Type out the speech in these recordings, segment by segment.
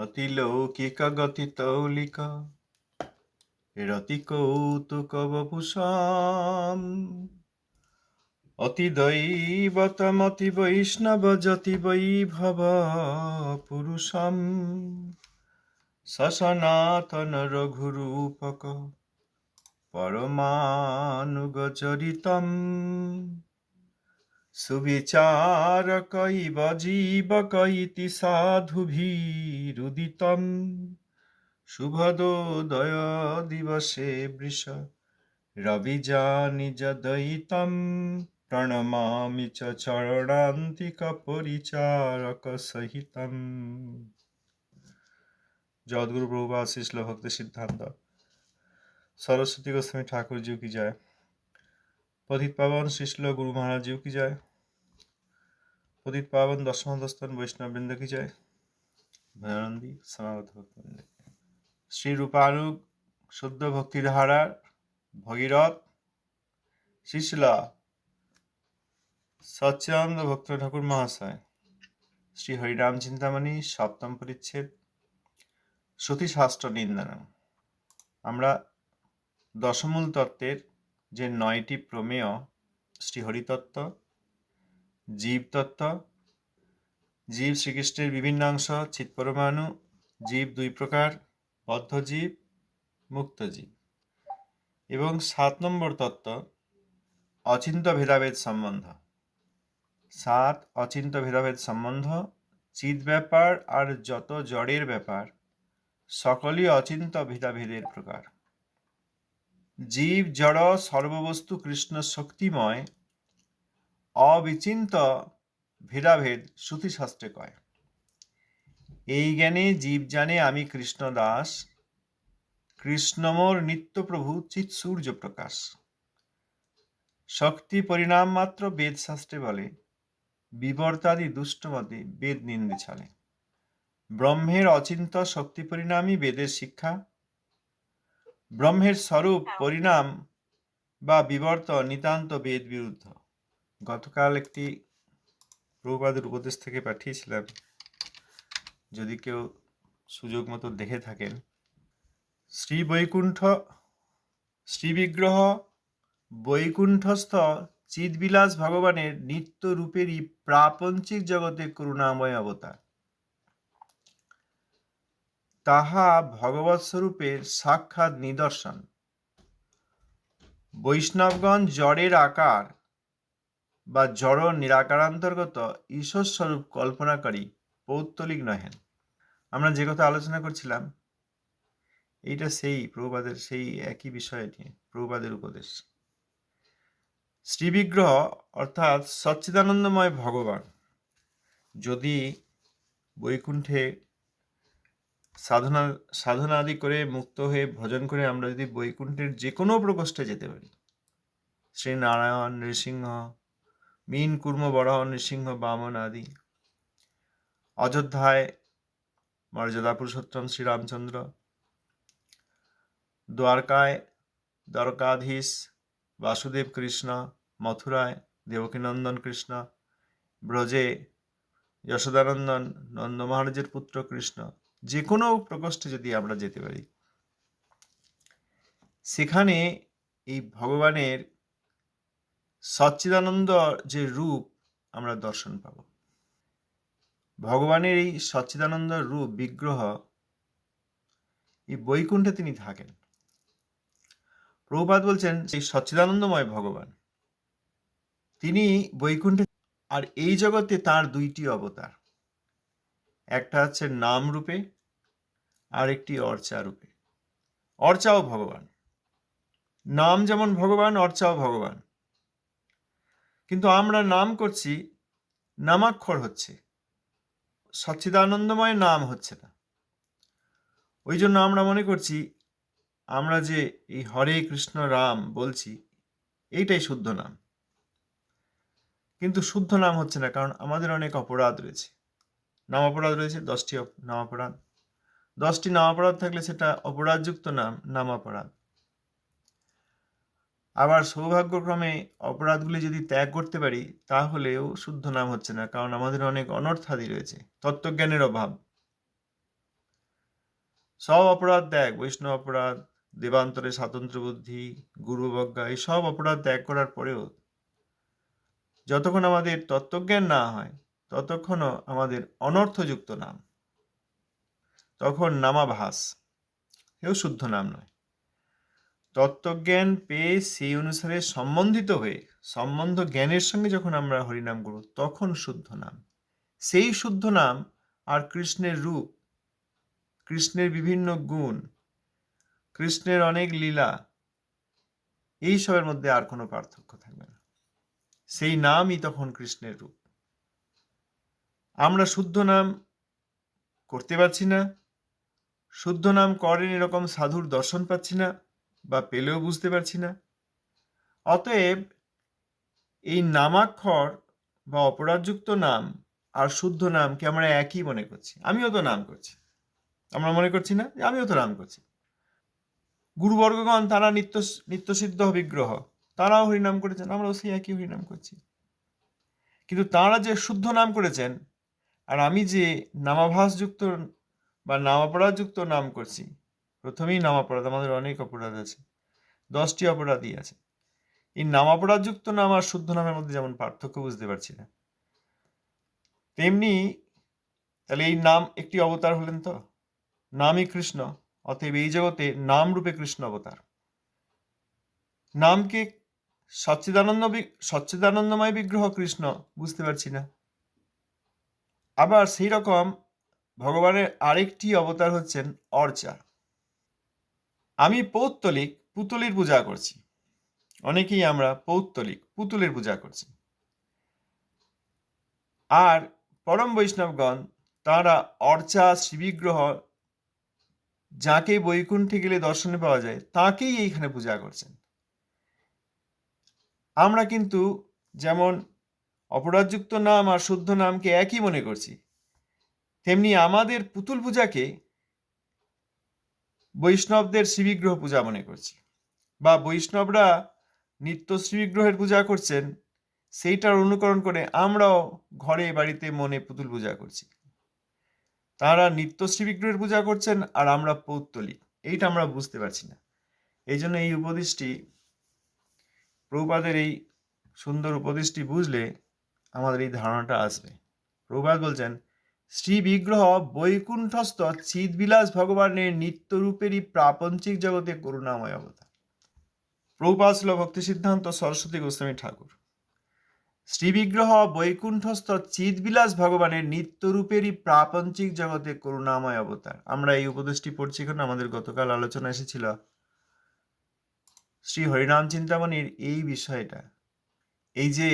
অতিলৌকিক গতি তৌলিক। রতি কৌতুক বপুষাম অতি দৈবতমতি বৈষ্ণব যতি বৈভব পুরুষম। সসনাতন রঘুরূপক পরমানুগচরিতম। सुविचारकैव जीवकैति साधुभिरुदितं शुभदोदयदिवसे वृष रविजानि जदयितं प्रणमामि च चरणान्तिकपरिचारकसहितम् जगद्गुरु प्रभुपाद शिल भक्त सिद्धांत सरस्वती गोस्वामी ठाकुर की जय পতিত পাবন শিশল গুরু মহারাজীও কি যায়? প্রদীপ পাবন দশমদস্থান বৈষ্ণববৃন্দ কি যায়? ভয়ানন্দী সমাগত ভক্তবৃন্দ। শ্রী রূপানুগ শুদ্ধ ভক্তিধারার ভগীরথ শিশলা সচ্চানন্দ ভক্ত ঠাকুর মহাশয়। শ্রী হরিরাম চিন্তামণি সপ্তম পরিচ্ছেদ সতীশাস্ত্র নিন্দানাম। আমরা দশমূল তত্ত্বের যে নয়টি প্রমেয়, শ্রীহরিতত্ত্ব, জীবতত্ত্ব, জীব শ্রীকৃষ্ণের বিভিন্নাংশ চিৎপরমাণু জীব দুই প্রকার বদ্ধ জীব মুক্ত জীব এবং সাত নম্বর তত্ত্ব, অচিন্ত ভেদাভেদ সম্বন্ধ। সাত অচিন্ত ভেদাভেদ সম্বন্ধ চিত ব্যাপার আর যত জড়ের ব্যাপার, সকলই অচিন্ত ভেদাভেদের প্রকার। জীব, জড়, সর্ববস্তু, কৃষ্ণ, শক্তিময়, অবিচিন্ত, ভেদাভেদ, শ্রুতিশাস্ত্রে কয়। এই জ্ঞানে জীব জানে আমি কৃষ্ণ দাস কৃষ্ণমোর নিত্যপ্রভু চিৎ সূর্য প্রকাশ। শক্তি পরিণাম মাত্র বেদ শাস্ত্রে বলে, বিবর্তাদি দুষ্টমতে বেদ নিন্দে ছালে ব্রহ্মের অচিন্ত শক্তি পরিণামই বেদের শিক্ষা। ব্রহ্মের স্বরূপ পরিণাম বা বিবর্ত নিতান্ত বেদ বিরুদ্ধ। গতকাল একটি প্রভুপাদের উপদেশ থেকে পাঠিয়েছিলাম। যদি কেউ সুযোগ মতো দেখে থাকেন শ্রী বৈকুণ্ঠ শ্রীবিগ্রহ বৈকুণ্ঠস্থ চিদবিলাস ভগবানের নিত্য রূপেরই প্রাপঞ্চিক জগতে করুণাময় অবতার। তাহা ভগবৎ স্বরূপের সাক্ষাৎ নিদর্শন। বৈষ্ণবগণ জড়ের আকার বা জড় নিরাকারান্তর্গত ঈশ্বর স্বরূপ কল্পনাকারী পৌত্তলিক নহেন। আমরা যে কথা আলোচনা করছিলাম, এইটা সেই প্রভুপাদের, সেই একই বিষয় নিয়ে, প্রভুপাদের উপদেশ। শ্রীবিগ্রহ অর্থাৎ সচ্চিদানন্দময় ভগবান, যদি বৈকুণ্ঠে সাধনা সাধনা আদি করে মুক্ত হয়ে ভজন করে আমরা যদি বৈকুণ্ঠের যে কোনো প্রকোষ্ঠে যেতে পারি। শ্রী নারায়ণ নৃসিংহ, মীন কুর্ম বরাহ নৃসিংহ, বামন আদি। অযোধ্যায় মর্যাদা পুরুষোত্তম শ্রীরামচন্দ্র। দ্বারকায় দ্বারকাধীশ বাসুদেব কৃষ্ণ, মথুরায় দেবকীনন্দন কৃষ্ণ, ব্রজে যশোদানন্দন নন্দ মহারাজের পুত্র কৃষ্ণ। যে কোনো প্রকোষ্ঠে যদি আমরা যেতে পারি, সেখানে এই ভগবানের সচ্চিদানন্দ যে রূপ আমরা দর্শন পাব। ভগবানের এই সচ্চিদানন্দ রূপ, বিগ্রহ, এই বৈকুণ্ঠে তিনি থাকেন। প্রভুপাত বলছেন, সেই সচ্চিদানন্দময় ভগবান, তিনি বৈকুণ্ঠে আর এই জগতে তার দুইটি অবতার। একটা হচ্ছে নাম রূপে আর একটি অর্চা রূপে অর্চাও ভগবান। নাম যেমন ভগবান, অর্চাও ভগবান। কিন্তু আমরা নাম করছি, নামাক্ষর হচ্ছে। সচ্চিদানন্দময় নাম হচ্ছে না। ওই জন্য আমরা মনে করছি, আমরা যে এই হরে কৃষ্ণ রাম বলছি, এইটাই শুদ্ধ নাম। কিন্তু শুদ্ধ নাম হচ্ছে না, কারণ আমাদের অনেক অপরাধ রয়েছে। নাম অপরাধ রয়েছে, দশটি নাম অপরাধ দশটি নাম অপরাধ থাকলে সেটা অপরাধযুক্ত নাম নাম অপরাধ আবার সৌভাগ্যক্রমে অপরাধগুলি যদি ত্যাগ করতে পারি, তাহলেও শুদ্ধ নাম হচ্ছে না, কারণ আমাদের অনেক অনর্থাদি রয়েছে, তত্ত্বজ্ঞানের অভাব। সব অপরাধ ত্যাগ, বৈষ্ণব অপরাধ, দেবান্তরে স্বাতন্ত্র বুদ্ধি, গুরুবজ্ঞা, এই সব অপরাধ ত্যাগ করার পরেও যতক্ষণ আমাদের তত্ত্বজ্ঞান না হয় ততক্ষণও আমাদের অনর্থযুক্ত নাম। তখন নামাভাস। এও শুদ্ধ নাম নয়। তত্ত্বজ্ঞান পেয়ে সেই অনুসারে সম্বন্ধিত হয়ে সম্বন্ধ জ্ঞানের সঙ্গে যখন আমরা হরিনাম করব তখন শুদ্ধ নাম। সেই শুদ্ধ নাম আর কৃষ্ণের রূপ, কৃষ্ণের বিভিন্ন গুণ, কৃষ্ণের অনেক লীলা এইসবের মধ্যে আর কোনো পার্থক্য থাকবে না। সেই নামই তখন কৃষ্ণের রূপ। আমরা শুদ্ধ নাম করতে পারছি না। শুদ্ধ নাম করেন এরকম সাধুর দর্শন পাচ্ছি না বা পেলেও বুঝতে পারছি না। অতএব এই নামাক্ষর বা অপরাধযুক্ত নাম আর শুদ্ধ নামকে আমরা একই মনে করছি। আমিও তো নাম করছি। আমরা মনে করছি না? যে আমিও তো নাম করছি। গুরুবর্গগণ তারা নিত্য, নিত্যসিদ্ধ বিগ্রহ। তারাও হরিনাম করেছেন। আমরাও সেই একই হরিনাম করছি। কিন্তু তারা যে শুদ্ধ নাম করেছেন আর আমি যে নামাভাসযুক্ত, বা নামাপরাধযুক্ত নাম করছি, প্রথমেই নামাপরাধ, আমাদের অনেক অপরাধ আছে, দশটি অপরাধই আছে। এই নামাপরাধযুক্ত নাম আর শুদ্ধ নামের মধ্যে যেমন পার্থক্য বুঝতে পারছি না, তেমনি তাহলে এই নাম একটি অবতার হলেন তো? নামই কৃষ্ণ, অতএব এই জগতে নাম রূপে কৃষ্ণ অবতার। নামকে সচ্চিদানন্দ সচ্চিদানন্দময় বিগ্রহ কৃষ্ণ, বুঝতে পারছি না। আবার সেই রকম ভগবানের আরেকটি অবতার হচ্ছেন অর্চা। আমি পৌত্তলিক পুতুলির পূজা করছি। অনেকেই আমরা পৌত্তলিক পুতুলের পূজা করছি। আর পরম বৈষ্ণবগণ, তারা অর্চা, শ্রীবিগ্রহ যাকে বৈকুণ্ঠে গেলে দর্শনে পাওয়া যায়, তাকেই এইখানে পূজা করছেন। আমরা কিন্তু যেমন অপরাধযুক্ত নাম আর শুদ্ধ নামকে একই মনে করছি। তেমনি আমাদের পুতুল পূজাকে বৈষ্ণবদের শ্রীবিগ্রহ পূজা মনে করছি। বা বৈষ্ণবরা নিত্য শ্রীবিগ্রহের পূজা করছেন, সেইটার অনুকরণ করে আমরাও ঘরে, বাড়িতে, মনে পুতুল পূজা করছি। তারা নিত্য শ্রীবিগ্রহের পূজা করছেন আর আমরা পৌত্তলিক এইটা আমরা বুঝতে পারছি না। এই জন্য এই উপদেশটি, প্রভুপাদের এই সুন্দর উপদেশটি বুঝলে আমাদের এই ধারণাটা আসবে। প্রভুপাদ বলছেন, শ্রী বিগ্রহ বৈকুণ্ঠস্থ চিদবিলাস ভগবানের নিত্যরূপেরই প্রাপঞ্চিক জগতে করুণাময় অবতার। প্রভুপাদ ছিল ভক্তি সিদ্ধান্ত, সরস্বতী গোস্বামী ঠাকুর। শ্রীবিগ্রহ বৈকুণ্ঠস্থ চিদবিলাস ভগবানের নিত্যরূপেরই প্রাপঞ্চিক জগতে করুণাময় অবতার। আমরা এই উপদেশটি পড়ছি কারণ আমাদের গতকাল আলোচনা এসেছিল শ্রী হরিনাম চিন্তামণির এই বিষয়টা। এই যে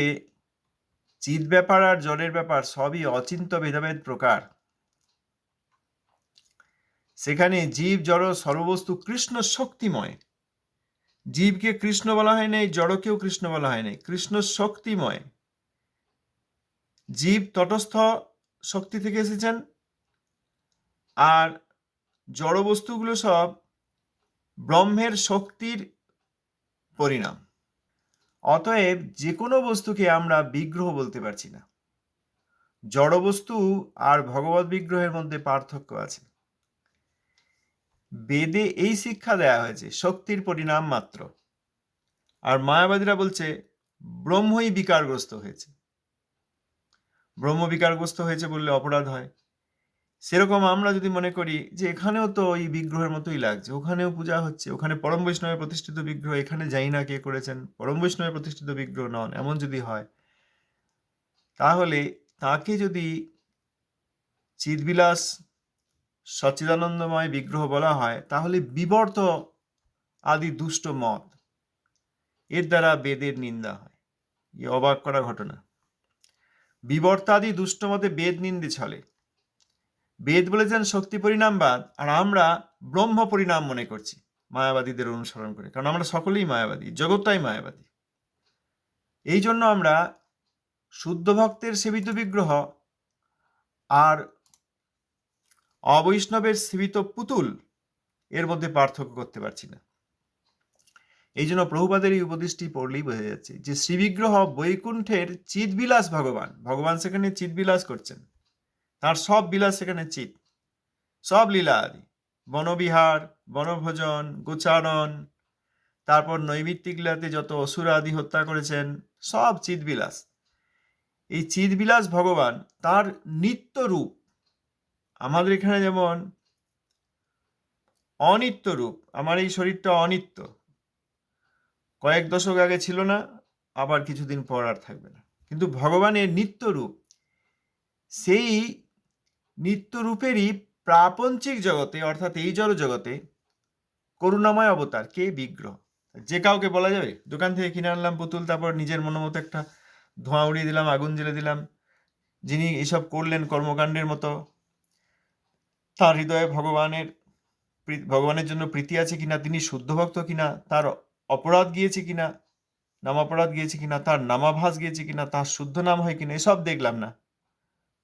চিত ব্যাপার আর জড়ের ব্যাপার সবই অচিন্ত ভেদাভেদ প্রকার। সেখানে জীব, জড়, সর্ববস্তু কৃষ্ণ শক্তিময়। জীবকে কৃষ্ণ বলা হয় নাই, জড়কেও কৃষ্ণ বলা হয় নাই, কৃষ্ণ শক্তিময়। জীব তটস্থ শক্তি থেকে এসেছেন আর জড় বস্তুগুলো সব ব্রহ্মের শক্তির পরিণাম। অতএব যে কোনো বস্তুকে আমরা বিগ্রহ বলতে পারছি না। জড় বস্তু আর ভগবত বিগ্রহের মধ্যে পার্থক্য আছে। বেদে এই শিক্ষা দেয়া হয়েছে, শক্তির পরিণাম মাত্র। আর মায়াবাদীরা বলছে, ব্রহ্মই বিকারগ্রস্ত হয়েছে। ব্রহ্ম বিকারগ্রস্ত হয়েছে বললে অপরাধ হয়। সেরকম আমরা যদি মনে করি যে এখানেও তো ওই বিগ্রহের মতোই লাগছে, ওখানেও পূজা হচ্ছে, ওখানে পরম বৈষ্ণবের প্রতিষ্ঠিত বিগ্রহ, এখানে যাই না কে করেছেন, পরম বৈষ্ণবের প্রতিষ্ঠিত বিগ্রহ নন, এমন যদি হয়, তাহলে তাকে যদি চিদবিলাস সচ্চিদানন্দময় বিগ্রহ বলা হয়, তাহলে বিবর্ত আদি দুষ্ট মত, এর দ্বারা বেদের নিন্দা হয়। এ অবাক করা ঘটনা। বিবর্তাদি দুষ্ট মতে বেদ নিন্দে ছলে বেদ বলেছেন, শক্তি পরিণামবাদ আর আমরা ব্রহ্ম পরিণাম মনে করছি। মায়াবাদীদের অনুসরণ করে। কারণ আমরা সকলেই মায়াবাদী, জগৎটাই মায়াবাদী। এই জন্য আমরা শুদ্ধ ভক্তের সেবিত বিগ্রহ আর অবৈষ্ণবের সেবিত পুতুল এর মধ্যে পার্থক্য করতে পারছি না। এই জন্য প্রভুপাদের এই উপদেশটি পড়লেই বোঝা যাচ্ছে যে শ্রীবিগ্রহ বৈকুণ্ঠের চিৎবিলাস ভগবান ভগবান সেখানে চিৎবিলাস করছেন। তার সব বিলাস সেখানে চিত। সব লীলা আদি। বনবিহার, বনভোজন, গোচারণ, তারপর নৈমিত্তিকলাতে যত অসুর আদি হত্যা করেছেন, সব চিদবিলাস এই চিদবিলাস ভগবান তার নিত্য রূপ। আমাদের এখানে যেমন অনিত্য রূপ, আমার এই শরীরটা অনিত্য। কয়েক দশক আগে ছিল না, আবার কিছুদিন পর আর থাকবে না। কিন্তু ভগবানের নিত্য রূপ, সেই নিত্য রূপেরই প্রাপঞ্চিক জগতে, অর্থাৎ এই জড় জগতে করুণাময় অবতার কে? বিগ্রহ। যে কাউকে বলা যাবে, দোকান থেকে কিনে আনলাম, পুতুল, তারপর নিজের মতো একটা ধোঁয়া উড়িয়ে দিলাম, আগুন জ্বেলে দিলাম। যিনি এসব করলেন কর্মকাণ্ডের মতো, তার হৃদয়ে ভগবানের ভগবানের জন্য প্রীতি আছে কিনা, তিনি শুদ্ধ ভক্ত কিনা, তার অপরাধ গিয়েছে কিনা, নামাপরাধ গিয়েছে কিনা, তার নামাভাস গিয়েছে কিনা, তার শুদ্ধ নাম হয় কিনা, এসব দেখলাম না।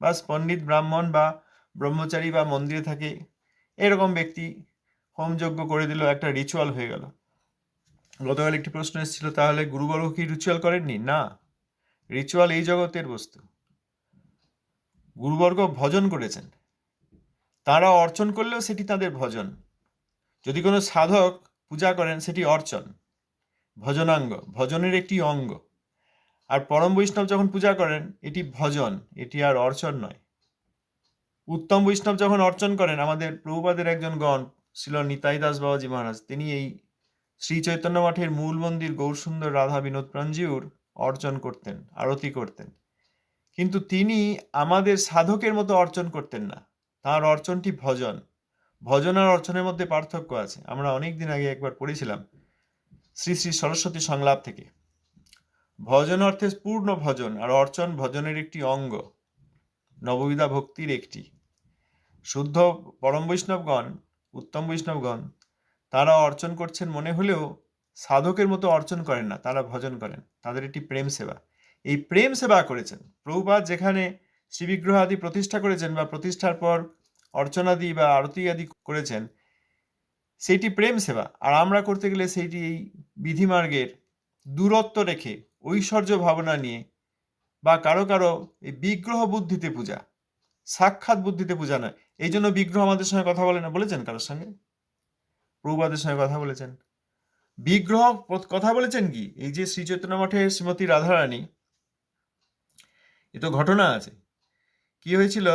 বাস পণ্ডিত ব্রাহ্মণ বা ব্রহ্মচারী বা মন্দিরে থাকে, এরকম ব্যক্তি হোমযজ্ঞ করে দিল, একটা রিচুয়াল হয়ে গেল। গতকাল একটি প্রশ্ন এসেছিল, তাহলে গুরুবর্গ কি রিচুয়াল করেননি? না রিচুয়াল এই জগতের বস্তু। গুরুবর্গ ভজন করেছেন। তারা অর্চন করলেও সেটি তাদের ভজন। যদি কোনো সাধক পূজা করেন, সেটি অর্চন। ভজনাঙ্গ, ভজনের একটি অঙ্গ। আর পরম বৈষ্ণব যখন পূজা করেন, এটি ভজন, এটি আর অর্চন নয়। উত্তম বৈষ্ণব যখন অর্চন করেন, আমাদের প্রভুপাদের একজন গণ ছিল নিতাই দাস বাবাজি মহারাজ। তিনি এই শ্রী চৈতন্য মঠের মূল মন্দির গৌরসুন্দর রাধা বিনোদ প্রাঞ্জিউর অর্চন করতেন, আরতি করতেন। কিন্তু তিনি আমাদের সাধকের মতো অর্চন করতেন না। তার অর্চনটি ভজন। ভজন আর অর্চনের মধ্যে পার্থক্য আছে। আমরা অনেক দিন আগে একবার পড়েছিলাম শ্রী শ্রী সরস্বতী সংলাপ থেকে। ভজন অর্থে পূর্ণ ভজন আর অর্চন ভজনের একটি অঙ্গ। নববিধা ভক্তির একটি। শুদ্ধ পরম বৈষ্ণবগণ, উত্তম বৈষ্ণবগণ, তারা অর্চন করছেন মনে হলেও সাধকের মতো অর্চন করেন না, তারা ভজন করেন। তাদের একটি প্রেম সেবা। এই প্রেম সেবা করেছেন। প্রভুপাদ যেখানে শ্রীবিগ্রহ আদি প্রতিষ্ঠা করেছেন বা প্রতিষ্ঠার পর অর্চনাদি বা আরতি আদি করেছেন, সেইটি প্রেম সেবা। আর আমরা করতে গেলে সেইটি এই বিধিমার্গের দূরত্ব রেখে ঐশ্বর্য ভাবনা নিয়ে বা কারও কারও এই বিগ্রহ বুদ্ধিতে পূজা, সাক্ষাৎ বুদ্ধিতে পূজা নয়। এই জন্য বিগ্রহ আমাদের সঙ্গে কথা বলে না। বলেছেন কারোর সঙ্গে? প্রভুবাদের সঙ্গে কথা বলেছেন। বিগ্রহ কথা বলেছেন কি? এই যে শ্রী চৈতন্য মঠের শ্রীমতী রাধারানী, এ তো ঘটনা আছে। কি হয়েছিল?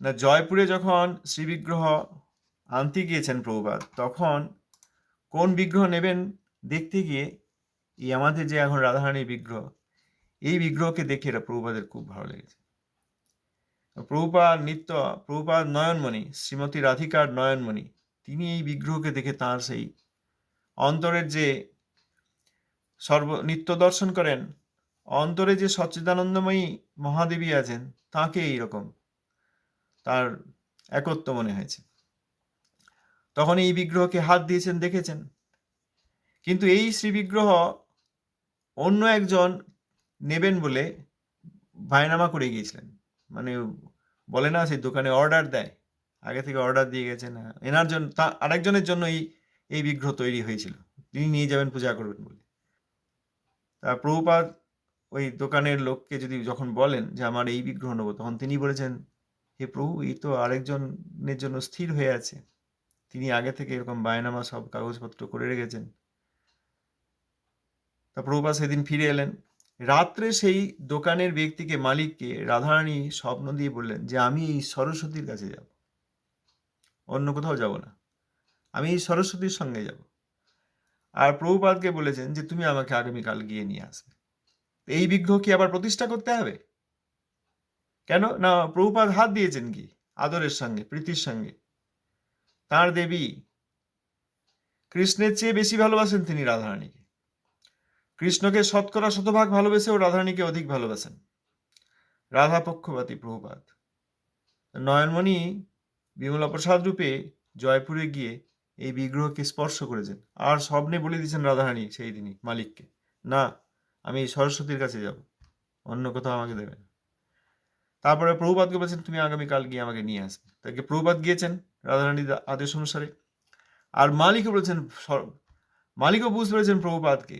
না, জয়পুরে যখন শ্রী বিগ্রহ আনতে গিয়েছেন প্রভুপাদ, তখন কোন বিগ্রহ নেবেন দেখতে গিয়ে এই আমাদের যে এখন রাধারানীর বিগ্রহ, এই বিগ্রহকে দেখে এটা প্রভুপাদের খুব ভালো লেগেছে। প্রভুপাদ নিত্য, প্রভুপাদ নয়নমণি, শ্রীমতী রাধিকার নয়নমণি, তিনি এই বিগ্রহকে দেখে তার সেই অন্তরের যে সর্ব, নিত্য দর্শন করেন, অন্তরে যে সচ্চিদানন্দময়ী মহাদেবী আছেন, তাকে এইরকম তার একত্ব মনে হয়েছে। তখন এই বিগ্রহকে হাত দিয়েছেন, দেখেছেন। কিন্তু এই শ্রী বিগ্রহ অন্য একজন নেবেন বলে বায়নামা করে গিয়েছিলেন। মানে বলে না, সেই দোকানে অর্ডার দেয়। আগে থেকে অর্ডার দিয়ে গেছেন। এনার জন্য তা, আরেকজনের জন্য এই এই বিগ্রহ তৈরি হয়েছিল। তিনি নিয়ে যাবেন পূজা করবেন বলে। তা প্রভুপাদ ওই দোকানের লোককে যদি যখন বলেন যে, আমার এই বিগ্রহ নেব, তখন তিনি বলেছেন, হে প্রভু, এই তো আরেকজনের জন্য স্থির হয়ে আছে। তিনি আগে থেকে এরকম বায়নামা সব কাগজপত্র করে রেখেছেন। তা প্রভুপাদ সেদিন ফিরে এলেন। রাত্রে সেই দোকানের ব্যক্তিকে মালিককে রাধারানী স্বপ্ন দিয়ে বললেন যে, আমি এই সরস্বতীর কাছে যাব। অন্য কোথাও যাব না। আমি এই সরস্বতীর সঙ্গে যাব। আর প্রভুপাদকে বলেছেন যে, তুমি আমাকে আগামীকাল গিয়ে নিয়ে আসবে। এই বিগ্রহ কি আবার প্রতিষ্ঠা করতে হবে? কেন? না, প্রভুপাদ হাত দিয়েছেন কি? আদরের সঙ্গে, প্রীতির সঙ্গে। তার দেবী কৃষ্ণের চেয়ে বেশি ভালোবাসেন তিনি রাধারানীকে। কৃষ্ণকে শতকরা শতভাগ ভালোবেসেও রাধারানীকে অধিক ভালোবাসেন। রাধা পক্ষপাতী প্রভুপাত নয়নমণি বিমলা প্রসাদ রূপে জয়পুরে গিয়ে এই বিগ্রহকে স্পর্শ করেছেন। আর স্বপ্নে বলে দিয়েছেন রাধারানী সেই দিনই মালিককে, না, আমি সরস্বতীর কাছে যাব, অন্য কোথাও আমাকে দেবেন তারপরে প্রভুপাদকে বলেছেন, তুমি আগামীকাল গিয়ে আমাকে নিয়ে আসবে। তাকে প্রভুপাদ গিয়েছেন রাধারানীর আদেশ অনুসারে। আর মালিকও বলেছেন মালিকও বুঝতে পেরেছেন প্রভুপাদকে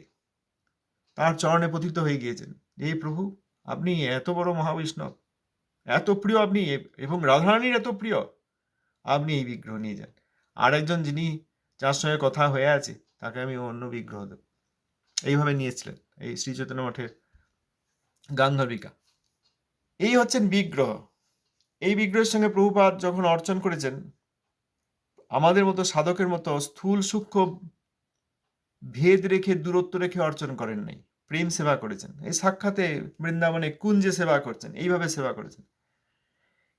তার চরণে পতিত হয়ে গিয়েছেন। এই প্রভু, আপনি এত বড় মহাবৈষ্ণব। এত প্রিয় আপনি এবং রাধারানীর এত প্রিয়। আপনি এই বিগ্রহ নিয়ে যান। আরেকজন যিনি যার সঙ্গে কথা হয়ে আছে, তাকে আমি অন্য বিগ্রহ দেব। এইভাবে নিয়েছিলেন এই শ্রী চৈতন্য মঠের গান্ধর্বিকা। এই হচ্ছেন বিগ্রহ। এই বিগ্রহের সঙ্গে প্রভুপাত যখন অর্চন করেছেন, আমাদের মতো সাধকের মতো স্থূল সূক্ষ্ম ভেদ রেখে দূরত্ব রেখে অর্চন করেন নাই। প্রেম সেবা করেছেন। এই সাক্ষাতে বৃন্দাবনে কুঞ্জে সেবা করছেন, এইভাবে সেবা করেছেন।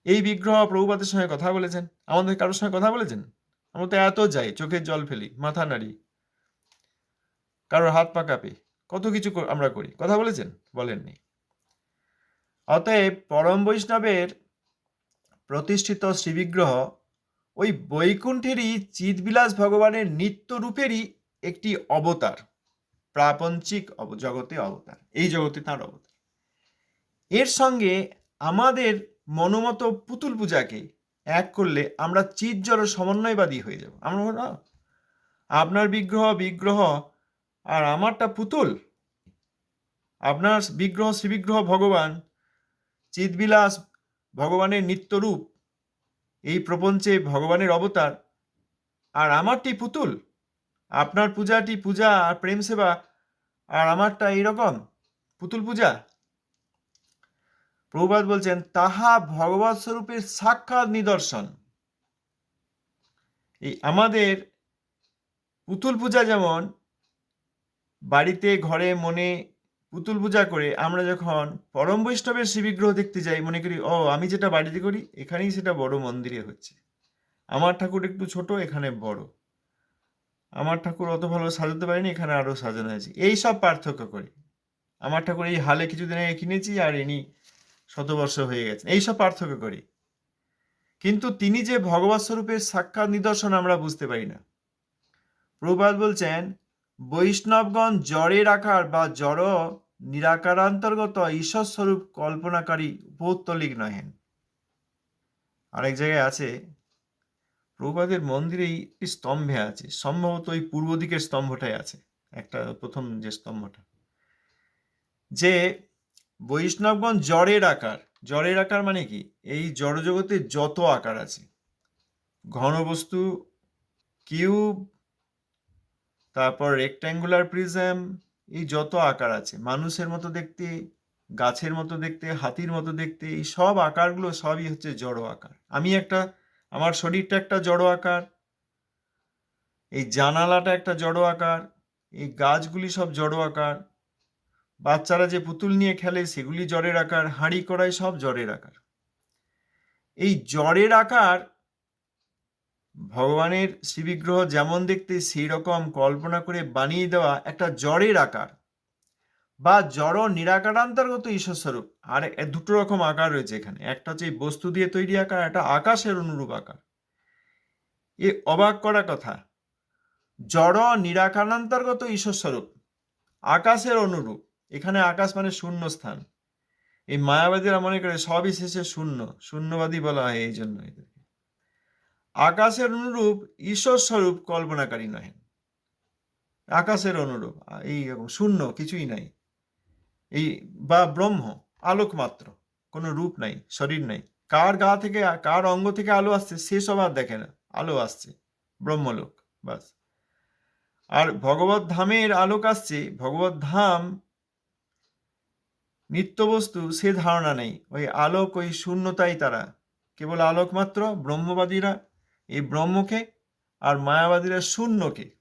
এই বিগ্রহ প্রভুপাতের সঙ্গে কথা বলেছেন। আমাদের কারোর সঙ্গে কথা বলেছেন? আমরা তো এত যাই, চোখের জল ফেলি, মাথা নাড়ি, কারোর হাত পা কাঁপে, কত কিছু আমরা করি। কথা বলেছেন? বলেননি। অতএব পরম বৈষ্ণবের প্রতিষ্ঠিত শ্রীবিগ্রহ ওই বৈকুণ্ঠেরই চিদবিলাস ভগবানের নিত্য রূপেরই একটি অবতার। প্রাপঞ্চিক জগতে অবতার, এই জগতে তার অবতার। এর সঙ্গে আমাদের মনোমত পুতুল পূজাকে এক করলে আমরা চিৎজড় সমন্বয়বাদী হয়ে যাব। আমরা আপনার বিগ্রহ বিগ্রহ, আর আমারটা পুতুল। আপনার বিগ্রহ, শ্রীবিগ্রহ ভগবান, চিৎবিলাস ভগবানের নিত্যরূপ, এই প্রপঞ্চে ভগবানের অবতার, আর আমারটি পুতুল। আপনার পূজাটি পূজা আর প্রেম সেবা আর আমারটা এইরকম। পুতুল পূজা। প্রভুপাত বলছেন, তাহা ভগবত স্বরূপের সাক্ষাৎ নিদর্শন। এই আমাদের পুতুল পূজা যেমন, বাড়িতে, ঘরে, মনে পুতুল পূজা করে আমরা যখন পরম বৈষ্ণবের শিবিগ্রহ দেখতে যাই, মনে করি, ও, আমি যেটা বাড়িতে করি, এখানেই সেটা বড় মন্দিরে হচ্ছে। আমার ঠাকুর একটু ছোট, এখানে বড়। আমার ঠাকুর অত ভালো সাজাতে পারিনি, এখানে আরও সাজানো আছে এই সব পার্থক্য করি। আমার ঠাকুর এই হালে কিছুদিন আগে কিনেছি আর ইনি শতবর্ষ হয়ে গেছেন। এই সব পার্থক্য করি। কিন্তু তিনি যে ভগবত স্বরূপের সাক্ষাৎ নিদর্শন আমরা বুঝতে পারি না। প্রভুপাত বলছেন, বৈষ্ণবগণ জড়ের আকার বা জড় নিরাকারান্তর্গত ঈশ্বর স্বরূপ কল্পনাকারী পৌত্তলিক নহেন। আরেক জায়গায় আছে প্রভুপাদের মন্দিরে একটি স্তম্ভে আছে। সম্ভবত ওই পূর্ব দিকের স্তম্ভটাই আছে, একটা প্রথম যে স্তম্ভটা। যে বৈষ্ণবগণ জড়ের আকার জড়ের আকার মানে কি? এই জড়জগতে যত আকার আছে ঘনবস্তু কিউব, তারপর রেক্ট্যাঙ্গুলার প্রিজম এই যত আকার আছে, মানুষের মতো দেখতে, গাছের মতো দেখতে, হাতির মতো দেখতে, এই সব আকারগুলো সবই হচ্ছে জড় আকার। আমি একটা আমার শরীরটা একটা জড় আকার, এই জানালাটা একটা জড় আকার, এই গাছগুলি সব জড় আকার, বাচ্চারা যে পুতুল নিয়ে খেলে সেগুলি জড়ের আকার, হাঁড়ি কড়াই সব জ্বরের আকার। এই জ্বরের আকার ভগবানের শ্রীবিগ্রহ যেমন দেখতে সেই রকম কল্পনা করে বানিয়ে দেওয়া একটা জ্বরের আকার। বা জড় নিরাকারান্তর্গত ঈশ্বর স্বরূপ আর দুটো রকম আকার রয়েছে এখানে। একটা হচ্ছে বস্তু দিয়ে তৈরি আকার, একটা আকাশের অনুরূপ আকার। এ অবাক করা কথা, জড় নিরাকারান্তর্গত ঈশ্বর স্বরূপ আকাশের অনুরূপ। এখানে আকাশ মানে শূন্য স্থান এই মায়াবাদীরা মনে করে সবই শেষে শূন্য, শূন্যবাদী বলা হয় এই জন্য এদেরকে। আকাশের অনুরূপ ঈশ্বর স্বরূপ কল্পনাকারী নহেন আকাশের অনুরূপ, এই শূন্য কিছুই নাই। এই বা ব্রহ্ম, আলোক মাত্র, কোনো রূপ নাই, শরীর নাই। কার গা থেকে, কার অঙ্গ থেকে আলো আসছে সেসব আর দেখে না। আলো আসছে, ব্রহ্মলোক, বাস। আর ভগবত ধামের আলোক আসছে, ভগবত ধাম, নিত্যবস্তু, সে ধারণা নেই। ওই আলোক, ওই শূন্যতাই তারা। কেবল আলোক মাত্র, ব্রহ্মবাদীরা, এই ব্রহ্মকে আর মায়াবাদীরা শূন্যকে।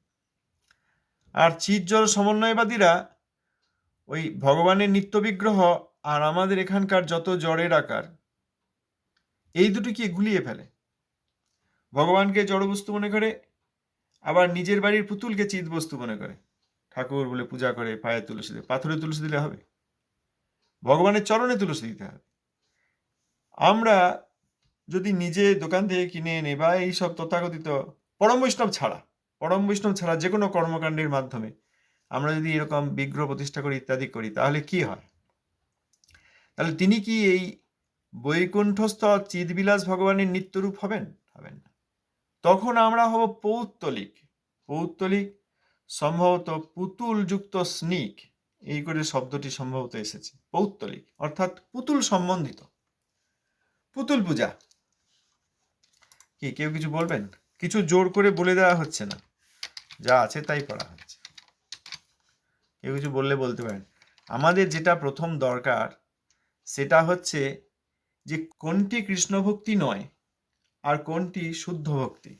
আর চিৎজল সমন্বয়বাদীরা ওই ভগবানের নিত্য বিগ্রহ আর আমাদের এখানকার যত জড়ের আকার, এই দুটোকে গুলিয়ে ফেলে? ভগবানকে জড়বস্তু মনে করে, আবার নিজের বাড়ির পুতুলকে চিৎ বস্তু মনে করে। ঠাকুর বলে পূজা করে, পায়ে তুলসী দেয়, পাথরে তুলসী দিলে হবে। ভগবানের চরণে তুলসী দিতে হবে। আমরা যদি নিজে দোকান থেকে কিনে এনে বা এইসব তথাকথিত পরম বৈষ্ণব ছাড়া, পরম বৈষ্ণব ছাড়া যে কোনো কর্মকাণ্ডের মাধ্যমে আমরা যদি এরকম বিগ্রহ প্রতিষ্ঠা করি ইত্যাদি করি, তাহলে কি হয়? তাহলে তিনি কি এই বৈকুণ্ঠস্থ চিদবিলাস ভগবানের নিত্যরূপ হবেন? হবেন না। তখন আমরা হব পৌত্তলিক। পৌত্তলিক সম্ভবত পুতুলযুক্ত স্নিক। এই করে শব্দটি সম্ভবত এসেছে। পৌত্তলিক, অর্থাৎ পুতুল সম্বন্ধিত। পুতুল পূজা। কি, কেউ কিছু বলবেন? কিছু জোর করে বলে দেওয়া হচ্ছে না। যা আছে তাই পড়া হচ্ছে কেউ কিছু বললে বলতে পারেন। আমাদের যেটা প্রথম দরকার, সেটা হচ্ছে যে কোনটি কৃষ্ণ ভক্তি নয় আর কোনটি শুদ্ধ ভক্তি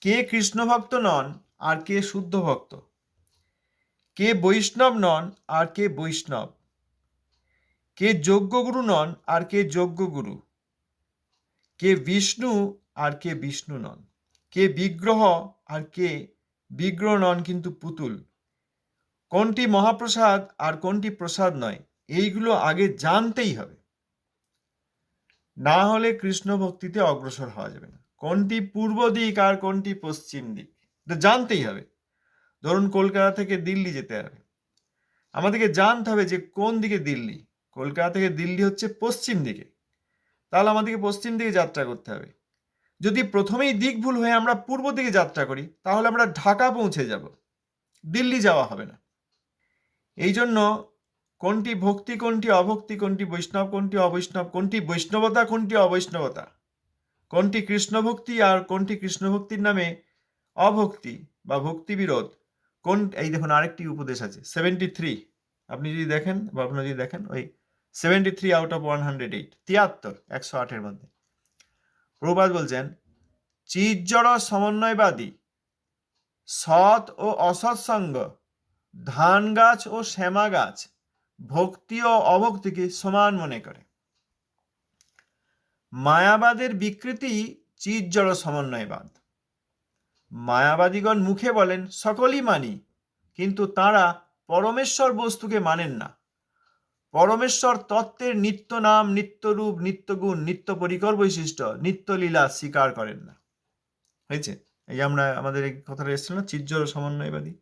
কে কৃষ্ণ ভক্ত নন আর কে শুদ্ধ ভক্ত কে বৈষ্ণব নন আর কে বৈষ্ণব? কে যজ্ঞগুরু নন আর কে যজ্ঞগুরু? কে বিষ্ণু আর কে বিষ্ণু নন? কে বিগ্রহ আর কে বিগ্রহ নন কিন্তু পুতুল? কোনটি মহাপ্রসাদ আর কোনটি প্রসাদ নয়, এইগুলো আগে জানতেই হবে। না হলে কৃষ্ণ ভক্তিতে অগ্রসর হওয়া যাবে না। কোনটি পূর্ব দিক আর কোনটি পশ্চিম দিক, এটা জানতেই হবে। ধরুন কলকাতা থেকে দিল্লি যেতে হবে। আমাদেরকে জানতে হবে যে কোন দিকে দিল্লি? কলকাতা থেকে দিল্লি হচ্ছে পশ্চিম দিকে। তাহলে আমাদেরকে পশ্চিম দিকে যাত্রা করতে হবে। যদি প্রথমেই দিক ভুল হয়ে আমরা পূর্ব দিকে যাত্রা করি, তাহলে আমরা ঢাকা পৌঁছে যাব। দিল্লি যাওয়া হবে না। এই জন্য কোনটি ভক্তি, কোনটি অভক্তি, কোনটি বৈষ্ণব, কোনটি অবৈষ্ণব, কোনটি বৈষ্ণবতা, কোনটি অবৈষ্ণবতা? কোনটি কৃষ্ণভক্তি আর কোনটি কৃষ্ণ ভক্তির নামে অভক্তি বা ভক্তি বিরোধ কোন, এই দেখুন আরেকটি উপদেশ আছে সেভেন্টি থ্রি আপনি যদি দেখেন বা আপনারা যদি দেখেন, ওই seventy three out of one hundred eight তিয়াত্তর, একশো আটের মধ্যে। প্রভুপাত বলছেন, চিজ্জড় সমন্বয়বাদী, সৎ ও অসৎ সঙ্গ ধান গাছ ও শ্যামা গাছ ভক্তি ও অভক্তিকে সমান মনে করে। মায়াবাদের বিকৃতি চিজ্জড় সমন্বয়বাদ। মায়াবাদীগণ মুখে বলেন, সকলই মানি, কিন্তু তারা পরমেশ্বর বস্তুকে মানেন না। পরমেশ্বর তত্ত্বের নিত্য নাম নিত্যরূপ নিত্যগুণ নিত্য পরিকর বৈশিষ্ট্য নিত্যলীলা স্বীকার করেন না। হয়েছে? এই আমরা আমাদের এই কথাটা এসেছিল না চিজ্জর সমন্বয়বাদী?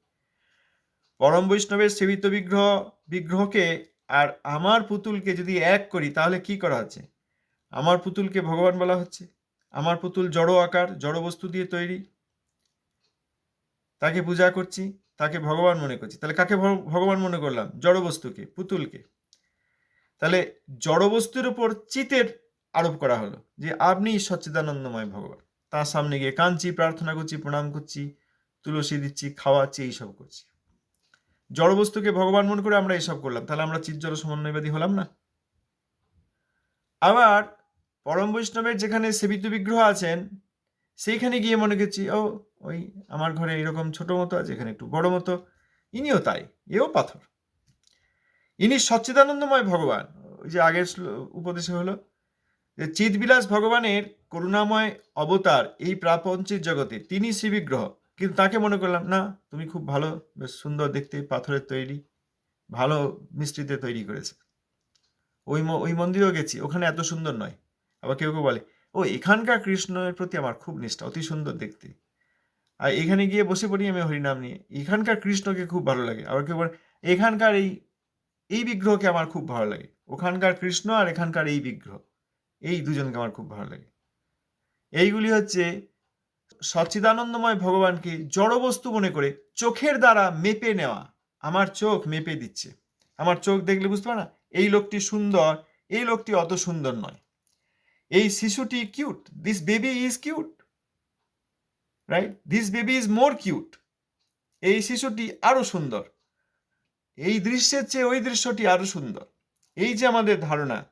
পরম বৈষ্ণবের সেবিত বিগ্রহ, বিগ্রহকে আর আমার পুতুলকে যদি এক করি, তাহলে কি করা হচ্ছে আমার পুতুলকে ভগবান বলা হচ্ছে। আমার পুতুল জড় আকার, জড় বস্তু দিয়ে তৈরি। তাকে পূজা করছি, তাকে ভগবান মনে করছি। তাহলে কাকে ভগবান মনে করলাম? জড় বস্তুকে, পুতুলকে। তাহলে জড় বস্তুর উপর চিতের আরোপ করা হলো যে, আপনি সচ্চিদানন্দময় ভগবান। তার সামনে গিয়ে কাঁদছি, প্রার্থনা করছি, প্রণাম করছি, তুলসী দিচ্ছি, খাওয়াচ্ছি, এইসব করছি। জড় বস্তুকে ভগবান মনে করে আমরা এইসব করলাম। তাহলে আমরা চিৎজড় সমন্বয়বাদী হলাম না। আবার পরম বৈষ্ণবের যেখানে সেবিত বিগ্রহ আছেন, সেইখানে গিয়ে মনে করছি, ও, ওই আমার ঘরে এরকম ছোট মতো আছে, এখানে একটু বড় মতো। ইনিও তাই, এও পাথর। ইনি সচ্চিদানন্দময় ভগবান। ওই যে আগের উপদেশে হলো যে, চিৎবিলাস ভগবানের করুণাময় অবতার এই প্রাপঞ্চিক জগতে, তিনি শ্রীবিগ্রহ। কিন্তু তাকে মনে করলাম, না, তুমি খুব ভালো, বেশ সুন্দর দেখতে, পাথরের তৈরি, ভালো মিস্ত্রিতে তৈরি করেছে। ওই ওই মন্দিরেও গেছি, ওখানে এত সুন্দর নয়। আবার কেউ কেউ বলে, ও, এখানকার কৃষ্ণের প্রতি আমার খুব নিষ্ঠা, অতি সুন্দর দেখতে। আর এখানে গিয়ে বসে পড়ি আমি হরিনাম নিয়ে, এখানকার কৃষ্ণকে খুব ভালো লাগে। আবার কেউ বলে, এখানকার এই এই বিগ্রহকে আমার খুব ভালো লাগে। ওখানকার কৃষ্ণ আর এখানকার এই বিগ্রহ, এই দুজনকে আমার খুব ভালো লাগে। এইগুলি হচ্ছে সচ্চিদানন্দময় ভগবানকে জড়বস্তু মনে করে চোখের দ্বারা মেপে নেওয়া। আমার চোখ মেপে দিচ্ছে। আমার চোখ দেখলে বুঝতে পারে না? এই লোকটি সুন্দর, এই লোকটি অত সুন্দর নয়। এই শিশুটি cute. This baby is cute. Right this baby is more cute. এই শিশুটি আরও সুন্দর। এই দৃশ্যের চেয়ে ওই দৃশ্যটি আরও সুন্দর। এই যে আমাদের ধারণা।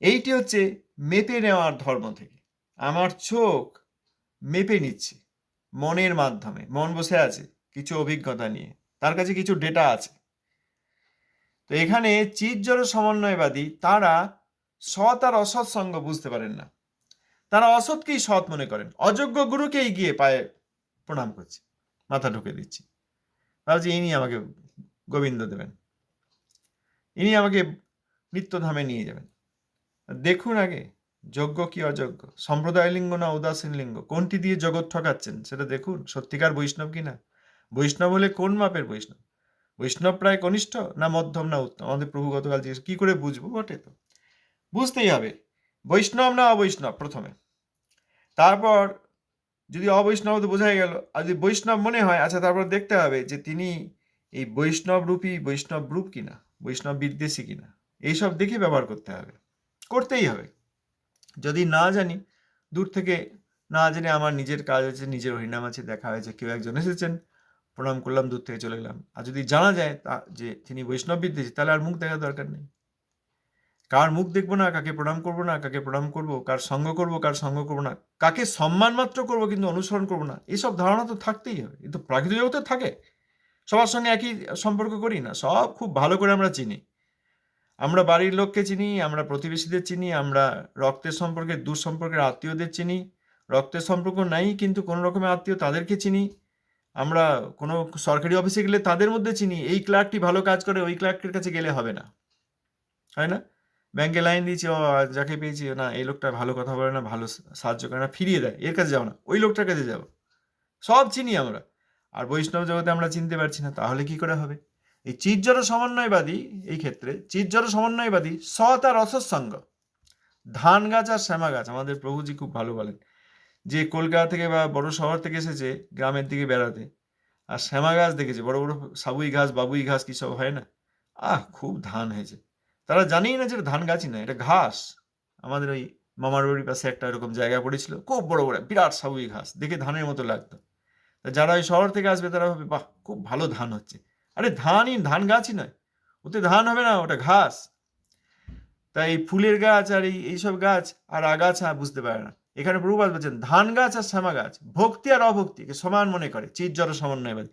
এইটি হচ্ছে মেপে নেওয়ার ধর্ম থেকে। আমার চোখ মেপে নিচ্ছে, মনের মাধ্যমে, মন বসে আছে কিছু অভিজ্ঞতা নিয়ে, তার কাছে কিছু ডেটা আছে। তো এখানে চিৎজড় সমন্বয়বাদী তারা সৎ আর অসৎ সঙ্গ বুঝতে পারেন না। তারা অসৎকেই সৎ মনে করেন, অযোগ্য গুরুকেই গিয়ে পায়ে প্রণাম করছে, মাথা ঢুকে দিচ্ছি। ভাবছি ইনি আমাকে গোবিন্দ দেবেন, ইনি আমাকে নিত্যধামে নিয়ে যাবেন। দেখুন আগে যোগ্য কি অযোগ্য? সম্প্রদায় লিঙ্গ না উদাসীন লিঙ্গ? কোনটি দিয়ে জগৎ ঠকাচ্ছেন? সেটা দেখুন, সত্যিকার বৈষ্ণব কি না? বৈষ্ণব হলে কোন মাপের বৈষ্ণব? বৈষ্ণব প্রায় কনিষ্ঠ না মধ্যম না উত্তম? আমাদের প্রভু গতকাল জিজ্ঞেস কি করে বুঝব? বটে তো। বুঝতেই হবে। বৈষ্ণব না অবৈষ্ণব? প্রথমে। তারপর যদি অবৈষ্ণব তো বোঝাই গেল, আর যদি বৈষ্ণব মনে হয় আচ্ছা তারপর দেখতে হবে যে তিনি এই বৈষ্ণব রূপী বৈষ্ণব রূপ কিনা বৈষ্ণব বিদ্বেষী কিনা এইসব দেখে ব্যবহার করতে হবে। করতেই হবে। যদি না জানি, দূর থেকে না জেনে আমার নিজের কাজ আছে, নিজের হরিনাম আছে, দেখা হয়েছে, কেউ একজন এসেছেন, প্রণাম করলাম, দূর থেকে চলে গেলাম। আর যদি জানা যায় তা, যে তিনি বৈষ্ণব বিদ্বেষী, তাহলে আর মুখ দেখার দরকার নেই। কার মুখ দেখব না, কাকে প্রণাম করব না, কাকে প্রণাম করব, কার সঙ্গ করব, কার সঙ্গ করব না, কাকে সম্মান মাত্র করব কিন্তু অনুসরণ করব না এইসব ধারণা তো থাকতেই হবে। কিন্তু প্রাকৃতিক জগতে থাকে। সবার সঙ্গে একই সম্পর্ক করি না, সব খুব ভালো করে আমরা চিনি। আমরা বাড়ির লোককে চিনি, আমরা প্রতিবেশীদের চিনি, আমরা রক্তের সম্পর্কে দূর সম্পর্কের আত্মীয়দের চিনি। রক্তের সম্পর্ক নাই, কিন্তু কোনো রকমের আত্মীয় তাদেরকে চিনি। আমরা কোনো সরকারি অফিসে গেলে তাদের মধ্যে চিনি। এই ক্লার্কটি ভালো কাজ করে, ওই ক্লার্কের কাছে গেলে হবে না। হয় না? ব্যাংকে লাইন দিয়েছি, ও যাকে পেয়েছি না, এই লোকটা ভালো কথা বলে না, ভালো সাহায্য করে না, ফিরিয়ে দেয়, এর কাছে যাব না, ওই লোকটার কাছে যাব। সব চিনি আমরা। আর বৈষ্ণব জগতে আমরা চিনতে পারছি না, তাহলে কি করে হবে? এই চিৎজড় সমন্বয়বাদী, এই ক্ষেত্রে চিৎজড় সমন্বয়বাদী সৎ আর অসৎসঙ্গ ধান গাছ আর শ্যামা গাছ, আমাদের প্রভুজি খুব ভালো বলেন। যে কলকাতা থেকে বা বড় শহর থেকে এসেছে, গ্রামের দিকে বেড়াতে, আর শ্যামা গাছ দেখেছে, বড় বড় সাবুই ঘাস, বাবুই ঘাস কি সব হয় না? আহ, খুব ধান হয়েছে। তারা জানেই না যে ধান গাছই না, এটা ঘাস। আমাদের ওই মামার বাড়ির পাশে একটা এরকম জায়গা পড়েছিল, খুব বড় বড়, বিরাট সাবুই ঘাস, দেখে ধানের মতো লাগতো। যারা ওই শহর থেকে আসবে, তারা ভাবে, বাহ, খুব ভালো ধান হচ্ছে। আরে ধানই, ধান গাছই নয়। ওতে ধান হবে না, ওটা ঘাস। তাই ফুলের গাছ আর এই, এইসব গাছ আর আগাছা বুঝতে পারে না। এখানে প্রভুপাত বলছেন, ধান গাছ আর শ্যামা গাছ, ভক্তি আর অভক্তিকে সমান মনে করে চিৎজড় সমন্বয়বাদী।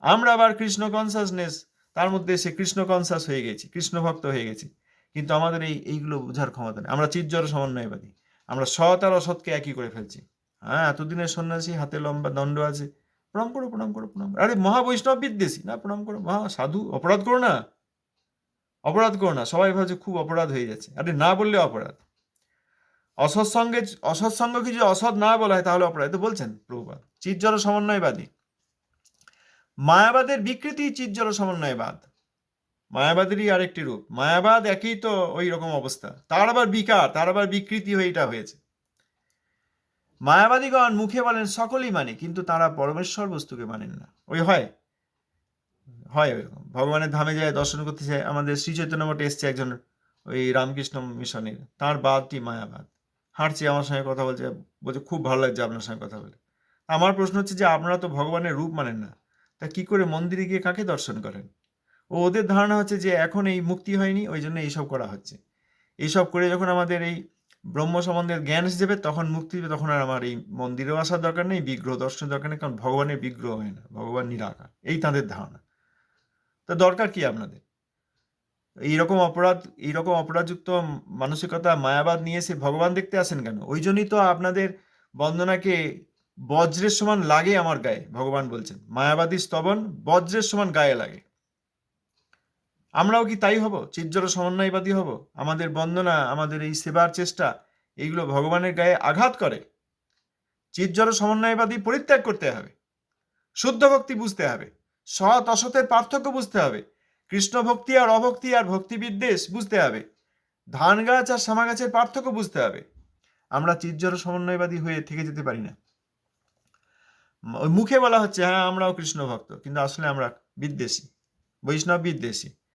আমরা আবার কৃষ্ণ কনসাসনেস তার মধ্যে সে কৃষ্ণ কনসাস হয়ে গেছি, কৃষ্ণ ভক্ত হয়ে গেছি। কিন্তু আমাদের এই, এইগুলো বোঝার ক্ষমতা নেই। আমরা চিৎজড় সমন্বয়বাদী। আমরা সৎ আর অসৎকে একই করে ফেলছি। হ্যাঁ এতদিনের সন্ন্যাসী, হাতে লম্বা দণ্ড আছে। প্রণাম করো প্রণাম করো, প্রণাম আরে মহাবৈষ্ণব বিদ্বেষী। না, প্রণাম করো। মহা সাধু, অপরাধ করো না। অপরাধ করো না। সবাই ভাবছে খুব অপরাধ হয়ে যাচ্ছে আরে না বললে অপরাধ। অসৎসঙ্গে অসৎসঙ্গকে যদি অসৎ না বলা হয়, তাহলে অপরাধ। তো বলছেন প্রভুপাত চিৎজড় সমন্বয়বাদী। মায়াবাদের বিকৃতি চিৎজড় সমন্বয়বাদ। মায়াবাদেরই আরেকটি রূপ। মায়াবাদ একই তো ওই রকম অবস্থা। তার আবার বিকার, তার আবার বিকৃতি হয়ে এটা হয়েছে। মায়াবাদীগণ মুখে বলেন, সকলেই মানে কিন্তু তারা পরমেশ্বর বস্তুকে মানেন না। ওই হয়? হয় ওইরকম। ভগবানের ধামে যায়, দর্শন করতে চায় আমাদের শ্রী চৈতন্য মঠে এসছে একজন ওই রামকৃষ্ণ মিশনের। তার বাদটি মায়াবাদ। হাঁটছে, আমার সঙ্গে কথা বলছে বলছে, খুব ভালো লাগছে আপনার সঙ্গে কথা বলে। আমার প্রশ্ন হচ্ছে যে, আপনারা তো ভগবানের রূপ মানেন না। তা কি করে মন্দিরে গিয়ে কাকে দর্শন করেন? ও ওদের ধারণা হচ্ছে যে, এখন এই মুক্তি হয়নি, ওই জন্য এইসব করা হচ্ছে। এইসব করে যখন আমাদের এই ব্রহ্ম সম্বন্ধে জ্ঞান এসে যাবে তখন মুক্তি দেবে তখন আর আমার এই মন্দিরেও আসার দরকার নেই, বিগ্রহ দর্শন দরকার নেই, কারণ ভগবানের বিগ্রহ হয় না, ভগবান নিরাকার। এই তাদের ধারণা। তা দরকার কি আপনাদের? এইরকম অপরাধ, এইরকম অপরাধযুক্ত মানসিকতা মায়াবাদ নিয়ে এসে ভগবান দেখতে আসেন কেন? ওই জন্যই তো আপনাদের বন্দনাকে বজ্রের সমান লাগে আমার গায়ে, ভগবান বলছেন। মায়াবাদী স্তবন বজ্রের সমান গায়ে লাগে। আমরাও কি তাই হব? চিজ্জর সমন্বয়বাদী হব? আমাদের বন্দনা, আমাদের এই সেবার চেষ্টা, এইগুলো ভগবানের গায়ে আঘাত করে। চিজ্জর সমন্বয়বাদী পরিত্যাগ করতে হবে। শুদ্ধ ভক্তি বুঝতে হবে। সৎ, অসতের পার্থক্য বুঝতে হবে। কৃষ্ণ ভক্তি আর অভক্তি আর ভক্তি বিদ্বেষ বুঝতে হবে। ধান গাছ আর শ্যামা গাছের পার্থক্য বুঝতে হবে। আমরা চিজ্জর সমন্বয়বাদী হয়ে থেকে যেতে পারি না। মুখে বলা হচ্ছে হ্যাঁ আমরাও কৃষ্ণ ভক্ত কিন্তু আসলে আমরা বিদ্বেষী, বৈষ্ণব বিদ্বেষী।